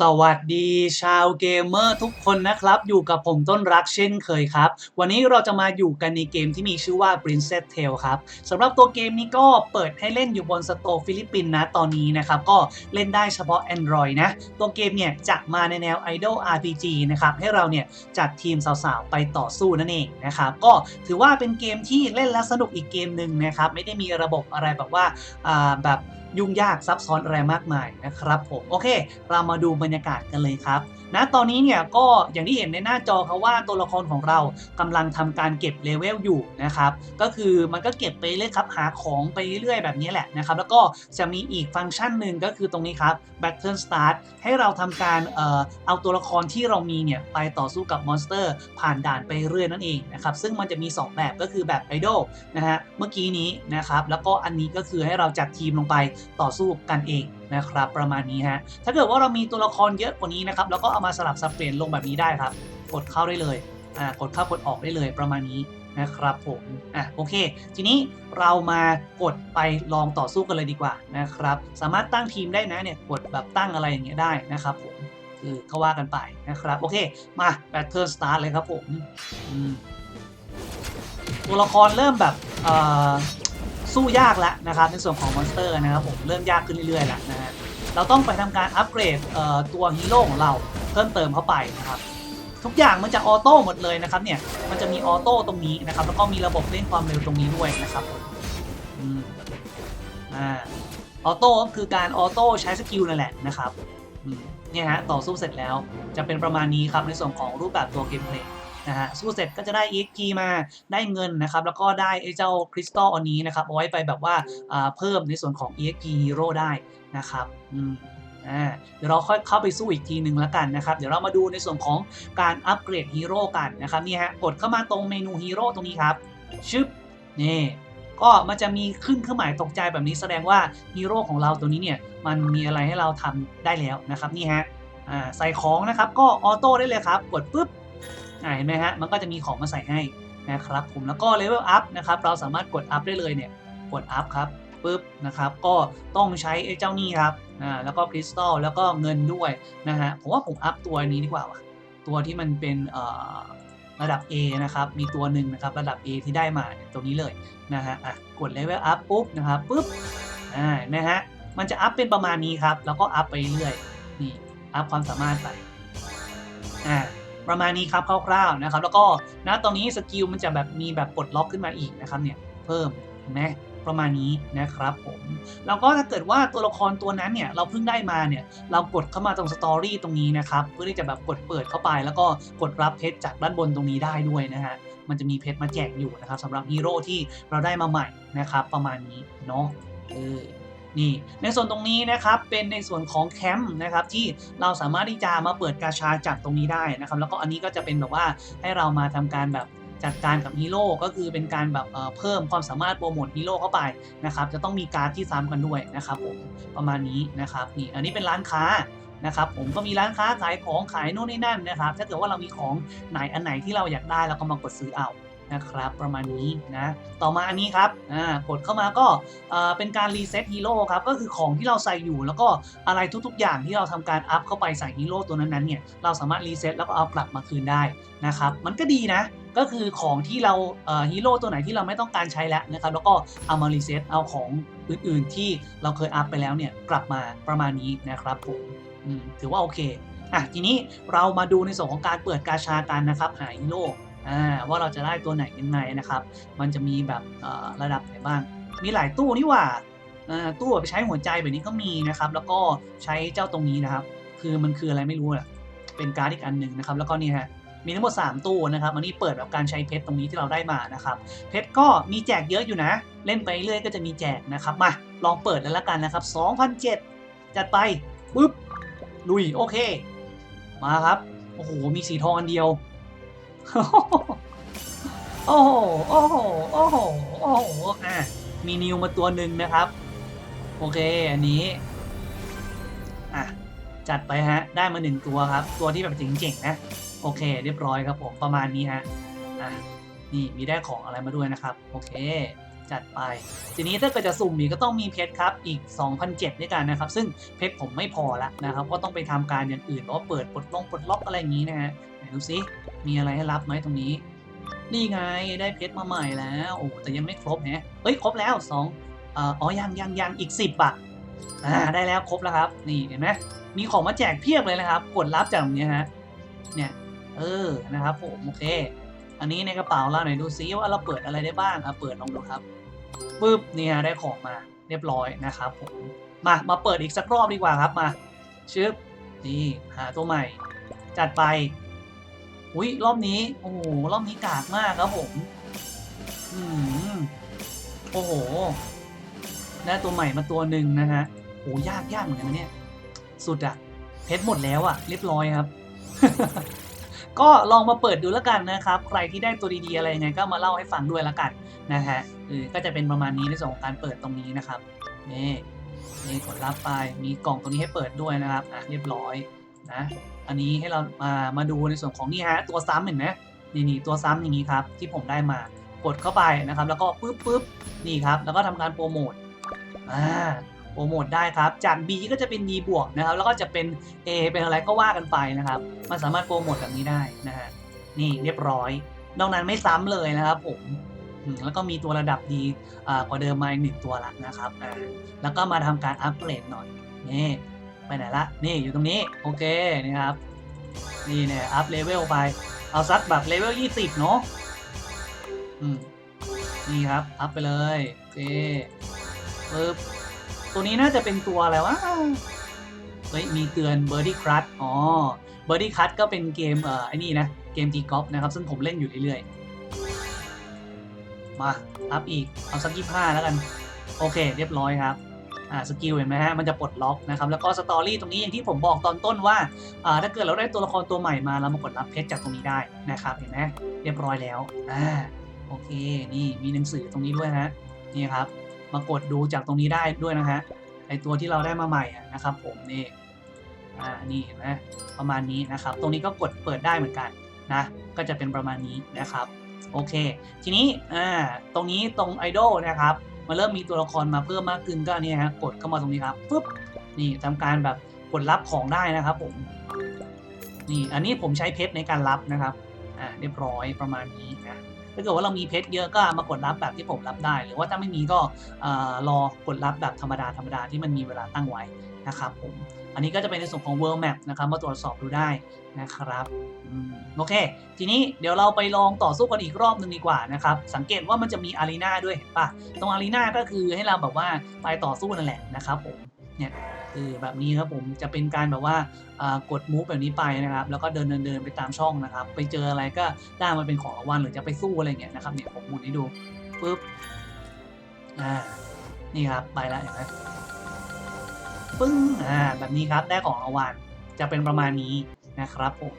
สวัสดีชาวเกมเมอร์ทุกคนนะครับ อยู่กับผมต้นรักเช่นเคยครับ วันนี้เราจะมาอยู่กันในเกมที่มีชื่อว่า Princess Tale ครับสำหรับตัวเกมนี้ก็เปิดให้เล่นอยู่บนสโตร์ฟิลิปปินส์นะตอนนี้นะครับ ก็เล่นได้เฉพาะ Android นะ ตัวเกมเนี่ยจะมาในแนว Idol RPG นะครับ ให้เราเนี่ยจัดทีมสาวๆ ไปต่อสู้นั่นเองนะครับ ก็ถือว่าเป็นเกมที่เล่นแล้วสนุกอีกเกมหนึ่งนะครับไม่ได้มีระบบอะไรแบบว่าอ่าแบบ ยุ่งยากซับซ้อนอะไรมากมายนะครับผมโอเค เรามาดูบรรยากาศกันเลยครับณตอนนี้เนี่ยก็อย่างที่เห็นในหน้าจอเขาว่าตัวละครของเรากำลังทำการเก็บเลเวลอยู่นะครับก็คือมันก็เก็บไปเรื่อยครับหาของไปเรื่อยแบบนี้แหละนะครับแล้วก็จะมีอีกฟังก์ชันหนึ่งก็คือตรงนี้ครับ Battle Start ให้เราทำการเอ่อเอาตัวละครที่เรามีเนี่ยไปต่อสู้กับมอนสเตอร์ ผ่านด่านไปเรื่อยนั่นเองนะครับซึ่งมันจะมี 2 แบบก็คือแบบไอดอลนะฮะเมื่อกี้นี้นะครับแล้วก็อันนี้ก็คือให้เราจัดทีมลงไปต่อสู้กันเองนะครับ ประมาณนี้ฮะถ้าเกิดว่าเรามีตัวละครเยอะกว่านี้นะครับแล้วก็เอามาสลับสับเปลี่ยนลงแบบนี้ได้ครับ กดเข้าได้เลยอ่ากดเข้ากดออกได้เลยประมาณนี้นะครับผมอะโอเค ทีนี้เรามากดไปลองต่อสู้กันเลยดีกว่านะครับ สามารถตั้งทีมได้นะเนี่ยกดแบบตั้งอะไรอย่างเงี้ยได้นะครับผมคือเขาว่ากันไปนะครับ โอเค มา Battle Start เลยครับผมอืมตัวละครเริ่มแบบเอ่อ สู้ยากแล้วนะครับในส่วนของมอนสเตอร์นะครับผมเริ่มยากขึ้นเรื่อยๆแล้วนะฮะเราต้องไปทำการอัปเกรดตัวฮีโร่ของเราเพิ่มเติมเข้าไปนะครับทุกอย่างมันจะออโต้หมดเลยนะครับเนี่ยมันจะมีออโต้ตรงนี้นะครับแล้วก็มีระบบเร่งความเร็วตรงนี้ด้วยนะครับอืมอ่าออโต้ก็คือการออโต้ใช้สกิลนั่นแหละนะครับอืมเนี่ยฮะต่อสู้เสร็จแล้วจะเป็นประมาณนี้ครับในส่วนของรูปแบบตัวเกมเพลย์ นะฮะสู้เสร็จก็จะได้ EXP มาได้เงินนะครับ แล้วก็ได้ไอ้เจ้าคริสตัลอันนี้นะครับเอาไว้ไปแบบว่าเพิ่มในส่วนของ EXP Hero ได้นะครับอืมเดี๋ยวเราค่อยเข้าไปสู้อีกทีหนึ่งแล้วกันนะครับ เดี๋ยวเรามาดูในส่วนของการอัปเกรดฮีโร่กันนะครับนี่ฮะกดเข้ามาตรงเมนูฮีโร่ตรงนี้ครับชึบนี่ก็มันจะมีขึ้นเครื่องหมายตกใจแบบนี้แสดงว่าฮีโร่ของเราตัวนี้เนี่ยมันมีอะไรให้เราทำได้แล้วนะครับนี่ฮะใส่ของนะครับก็ออโต้ได้เลยครับ กดปุ๊บ เห็นไหมฮะ มันก็จะมีของมาใส่ให้นะครับผมแล้วก็เลเวลอัพนะครับ เราสามารถกดอัพได้เลยเนี่ย กดอัพครับปุ๊บนะครับ ก็ต้องใช้ไอ้เจ้านี่ครับ อ่า แล้วก็คริสตัล แล้วก็เงินด้วยนะฮะ ผมว่าผมอัพตัวนี้ดีกว่าว่ะ ตัวที่มันเป็นเอ่อระดับ A นะครับ มีตัวหนึ่งนะครับ ระดับ A ที่ได้มาเนี่ยตรงนี้เลยนะฮะ อะ กดเลเวลอัพปุ๊บนะครับปุ๊บ อ่าเห็นะฮะ มันจะอัพเป็นประมาณนี้ครับ แล้วก็อัพไปเรื่อย นี่ อัพความสามารถไป อ่า ประมาณนี้ครับคร่าวๆนะครับ แล้วก็นะตรงนี้สกิลมันจะแบบมีแบบปลดล็อกขึ้นมาอีกนะครับเนี่ยเพิ่มเห็นไหมประมาณนี้นะครับผมแล้วก็ถ้าเกิดว่าตัวละครตัวนั้นเนี่ยเราเพิ่งได้มาเนี่ยเรากดเข้ามาตรงสตอรี่ตรงนี้นะครับเพื่อที่จะแบบกดเปิดเข้าไป แล้วก็กดรับเพชรจากด้านบนตรงนี้ได้ด้วยนะฮะมันจะมีเพชรมาแจกอยู่นะครับสำหรับฮีโร่ที่เราได้มาใหม่นะครับประมาณนี้เนาะเออ นี่ในส่วนตรงนี้นะครับเป็นในส่วนของแคมป์นะครับที่เราสามารถที่จะมาเปิดกาชาจากตรงนี้ได้นะครับแล้วก็อันนี้ก็จะเป็นแบบว่าให้เรามาทำการแบบจัดการกับฮีโร่ก็คือเป็นการแบบเพิ่มความสามารถโปรโมทฮีโร่เข้าไปนะครับจะต้องมีการที่ซ้ำกันด้วยนะครับผมประมาณนี้นะครับนี่อันนี้เป็นร้านค้านะครับผมก็มีร้านค้าขายของขายโน่นนี่นั่นนะครับถ้าเกิดว่าเรามีของไหนอันไหนที่เราอยากได้เราก็มากดซื้อเอา นะครับประมาณนี้นะต่อมาอันนี้ครับอ่ากดเข้ามาก็เอ่อเป็นการรีเซ็ตฮีโร่ครับก็คือของที่เราใส่อยู่ แล้วก็อะไรทุกๆ อย่างที่เราทำการอัพเข้าไปใส่ฮีโร่ตัวนั้นๆเนี่ยเราสามารถรีเซ็ตแล้วก็เอากลับมาคืนได้นะครับมันก็ดีนะก็คือของที่เราฮีโร่ตัวไหนที่เราไม่ต้องการใช้แล้วนะครับแล้วก็เอามารีเซ็ตเอาของอื่นๆที่เราเคยอัพไปแล้วเนี่ยกลับมาประมาณนี้นะครับผมถือว่าโอเคอะทีนี้เรามาดูในส่วนของการเปิดกาชากันนะครับหาฮีโร่ ว่าเราจะได้ตัวไหนยังไงนะครับ มันจะมีแบบระดับไหนบ้าง มีหลายตู้นี่ว่าอ่าตู้ไปใช้หัวใจแบบนี้ก็มีนะครับ แล้วก็ใช้เจ้าตรงนี้นะครับ คือมันคืออะไรไม่รู้อะเป็นการ์ดอีกอันหนึ่งนะครับ แล้วก็นี่ฮะมีทั้งหมด 3 ตู้นะครับ อันนี้เปิดแบบการใช้เพชรตรงนี้ที่เราได้มานะครับ เพชรก็มีแจกเยอะอยู่นะ เล่นไปเรื่อยก็จะมีแจกนะครับ มาลองเปิดแล้วละกันนะครับ2,007 จัดไปปึ๊บลุยโอเค มาครับ โอ้โห มีสีทองอันเดียว โอ้โห โอ้โห โอ้โห โอ้โห อะ มีนิวมาตัวหนึ่งนะครับ โอเค อันนี้ อะ จัดไปฮะ ได้มาหนึ่งตัวครับ ตัวที่แบบเจ๋งๆนะ โอเค เรียบร้อยครับผม ประมาณนี้ฮะ อะ นี่มีได้ของอะไรมาด้วยนะครับ โอเค จัดไป ทีนี้ถ้าเกิดจะสุ่มอีกก็ต้องมีเพชรครับอีก 2,007ด้วยกันนะครับ ซึ่งเพชรผมไม่พอละนะครับก็ต้องไปทำการอย่างอื่นเพราะว่าเปิดปลดลงปลดล็อกอะไรอย่างนี้นะฮะไหนดูซิมีอะไรให้รับไหมตรงนี้ นี่ไงได้เพชรมาใหม่แล้วโอ้แต่ยังไม่ครบแฮะเฮ้ยครบแล้วสองอ๋อยังยังยังอีกสิบอะอ่าได้แล้วครบแล้วครับ นี่เห็นไหมมีของมาแจกเพียบเลยนะครับ กดรับจากตรงนี้ฮะเนี่ยเออนะครับผมโอเค อันนี้ในกระเป๋าเราไหนดูซิว่าเราเปิดอะไรได้บ้างอะเปิดลองดูครับปึ๊บเนี่ยได้ของมาเรียบร้อยนะครับผมมามาเปิดอีกสักรอบดีกว่าครับมาชึบนี่หาตัวใหม่ จัดไปอุ้ยรอบนี้โอ้โหรอบนี้กากมากครับผมอืมโอ้โหได้ตัวใหม่มาตัวหนึ่งนะฮะโอ้ยากยากเหมือนกันนะเนี่ย สุดอะเพชรหมดแล้วอะเรียบร้อยครับ ก็ลองมาเปิดดูแล้วกันนะครับ ใครที่ได้ตัวดีๆอะไรยังไงก็มาเล่าให้ฟังด้วยแล้วกันนะฮะเออก็จะเป็นประมาณนี้ในส่วนของการเปิดตรงนี้นะครับนี่นี่กดรับไปมีกล่องตรงนี้ให้เปิดด้วยนะครับอะเรียบร้อยนะอันนี้ให้เรามามาดูในส่วนของนี่ฮะตัวซ้ำเห็นไหมนี่นี่ตัวซ้ำอย่างนี้ครับที่ผมได้มากดเข้าไปนะครับ แล้วก็ปึ๊บปึ๊บนี่ครับ แล้วก็ทำการโปรโมทอ่า โปรโมทได้ครับ จาก B ก็จะเป็น D บวกนะครับ แล้วก็จะเป็น A เป็นอะไรก็ว่ากันไปนะครับ มันสามารถโปรโมทแบบนี้ได้นะฮะ นี่เรียบร้อย นอกนั้นไม่ซ้ำเลยนะครับผม แล้วก็มีตัวระดับดีกว่าเดิมมาอีกหนึ่งตัวละนะครับ แล้วก็มาทำการอัปเกรดหน่อย นี่ไปไหนละ นี่อยู่ตรงนี้ โอเคนี่ครับ นี่เนี่ยอัพเลเวลไป เอาสักแบบเลเวลยี่สิบเนาะอืมนี่ครับ อัพไปเลย โอเคปึ๊บ ตัวนี้น่าจะเป็นตัวอะไรวะเฮ้ยมีเตือน Birdie Crush อ๋อ Birdie Crush ก็เป็นเกมเอ่อไอ้นี่นะ เกมตีกอล์ฟนะครับ ซึ่งผมเล่นอยู่เรื่อยๆ มาอัพอีก เอาสักยี่ห้าแล้วกัน โอเค เรียบร้อยครับอ่าสกิลเห็นไหมฮะ มันจะปลดล็อกนะครับ แล้วก็สตอรี่ตรงนี้อย่างที่ผมบอกตอนต้นว่าอ่าถ้าเกิดเราได้ตัวละครตัวใหม่มาเรามากดรับเพชรจากตรงนี้ได้นะครับ เห็นไหมเรียบร้อยแล้วอ่าโอเค นี่มีหนังสือตรงนี้ด้วยฮะนี่ครับ มากดดูจากตรงนี้ได้ด้วยนะฮะไอตัวที่เราได้มาใหม่นะครับผมนี่อ่านี่เห็นไหมประมาณนี้นะครับ ตรงนี้ก็กดเปิดได้เหมือนกันนะก็จะเป็นประมาณนี้นะครับโอเค ทีนี้อ่าตรงนี้ตรงไอดอลนะครับมันเริ่มมีตัวละครมาเพิ่มมากขึ้นก็เนี่ยฮะกดเข้ามาตรงนี้ครับปุ๊บนี่ทำการแบบกดรับของได้นะครับผมนี่อันนี้ผมใช้เพชรในการรับนะครับอ่าเรียบร้อยประมาณนี้นะ ถ้าเกิดว่าเรามีเพชรเยอะก็มากดรับแบบที่ผมรับได้ หรือว่าถ้าไม่มีก็รอกดรับแบบธรรมดาธรรมดาที่มันมีเวลาตั้งไว้นะครับผมอันนี้ก็จะเป็นในส่วนของ World Map นะครับมาตรวจสอบดูได้นะครับอโอเค ทีนี้เดี๋ยวเราไปลองต่อสู้กันอีกรอบหนึ่งดีกว่านะครับ สังเกตว่ามันจะมีอารีนาด้วยเห็นปะตรงอารีนาก็คือให้เราแบบว่าไปต่อสู้นั่นแหละนะครับผมเนี่ย คือแบบนี้ครับผมจะเป็นการแบบว่ากดมูฟแบบนี้ไปนะครับ แล้วก็เดินเดินเดินไปตามช่องนะครับ ไปเจออะไรก็ได้มาเป็นของรางวัลหรือจะไปสู้อะไรเงี้ยนะครับเนี่ยผมมุนให้ดูปุ๊บอ่านี่ครับไปแล้วเห็นไหมปึ้งอ่าแบบนี้ครับได้ของรางวัลจะเป็นประมาณนี้นะครับผม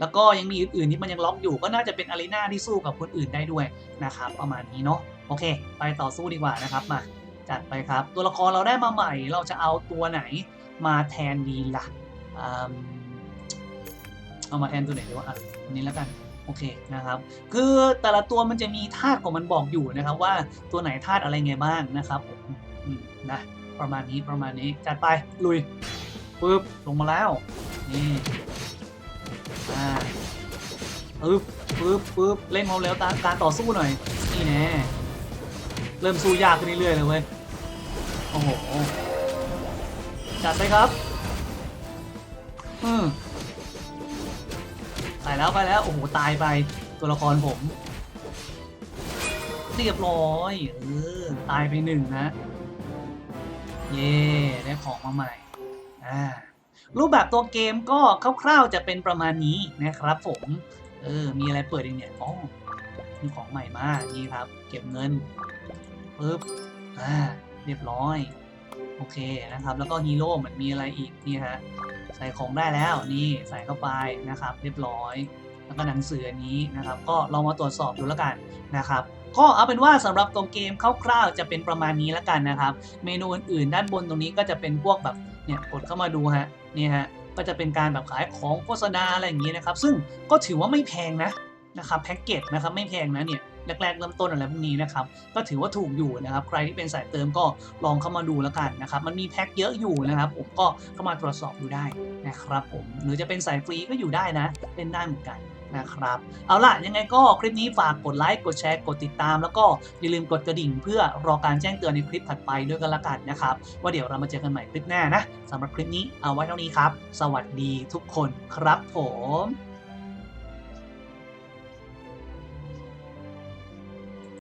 แล้วก็ยังมีอื่นๆที่มันยังล็อกอยู่ก็น่าจะเป็นอารีนาที่สู้กับคนอื่นได้ด้วยนะครับประมาณนี้เนาะโอเค ไปต่อสู้ดีกว่านะครับมา จัดไปครับ ตัวละครเราได้มาใหม่ เราจะเอาตัวไหนมาแทนดีล่ะเอามาแทนตัวไหนดีวะอะอันนี้แล้วกันโอเคนะครับคือแต่ละตัวมันจะมีธาตุของมันบอกอยู่นะครับว่าตัวไหนธาตุอะไรไงบ้างนะครับอืมนะประมาณนี้ประมาณนี้จัดไปลุยปึ๊บลงมาแล้วนี่อ่าปึ๊บปึ๊บปึ๊บเล่นความเร็วตาการต่อสู้หน่อยนี่แน่เริ่มสู้ยากขึ้นเรื่อยๆเลยเว้ย อ้โห จัดไปครับ อืมไปแล้วไปแล้ว โอ้โห ตายไป ตัวละครผม เรียบร้อย เออ ตายไปหนึ่งนะ เย่ได้ของมาใหม่ อ่า รูปแบบตัวเกมก็คร่าวๆจะเป็นประมาณนี้นะครับผม เออ มีอะไรเปิดอีกเนี่ยอ๋อมีของใหม่มา นี่ครับ เก็บเงินปึ๊บ อ่า เรียบร้อย โอเคนะครับ แล้วก็ฮีโร่มือนมีอะไรอีกนี่ฮะใส่ของได้แล้วนี่ใส่เข้าไปนะครับ เรียบร้อย แล้วก็หนังสืออันนี้นะครับ ก็ลองมาตรวจสอบดูแล้วกันนะครับก็เอาเป็นว่าสำหรับตัวเกมคร่าวๆจะเป็นประมาณนี้แล้วกันนะครับ เมนูอื่นๆ ด้านบนตรงนี้ก็จะเป็นพวกแบบเนี่ยกดเข้ามาดูฮะนี่ฮะก็จะเป็นการแบบขายของโฆษณาอะไรอย่างนี้นะครับ ซึ่งก็ถือว่าไม่แพงนะนะครับแพ็กเกจนะครับไม่แพงนะเนี่ย แรกๆเริ่มต้นอะไรพวกนี้นะครับก็ถือว่าถูกอยู่นะครับ ใครที่เป็นสายเติมก็ลองเข้ามาดูแล้วกันนะครับ มันมีแพ็คเยอะอยู่นะครับ ผมก็เข้ามาตรวจสอบดูได้นะครับผมหรือจะเป็นสายฟรีก็อยู่ได้นะเล่นได้เหมือนกันนะครับเอาล่ะยังไงก็คลิปนี้ฝากกดไลค์กดแชร์กดติดตาม แล้วก็อย่าลืมกดกระดิ่ง เพื่อรอการแจ้งเตือนในคลิปถัดไปด้วยกันละกันนะครับ ว่าเดี๋ยวเรามาเจอกันใหม่คลิปหน้านะสำหรับคลิปนี้เอาไว้เท่านี้ครับ สวัสดีทุกคนครับผม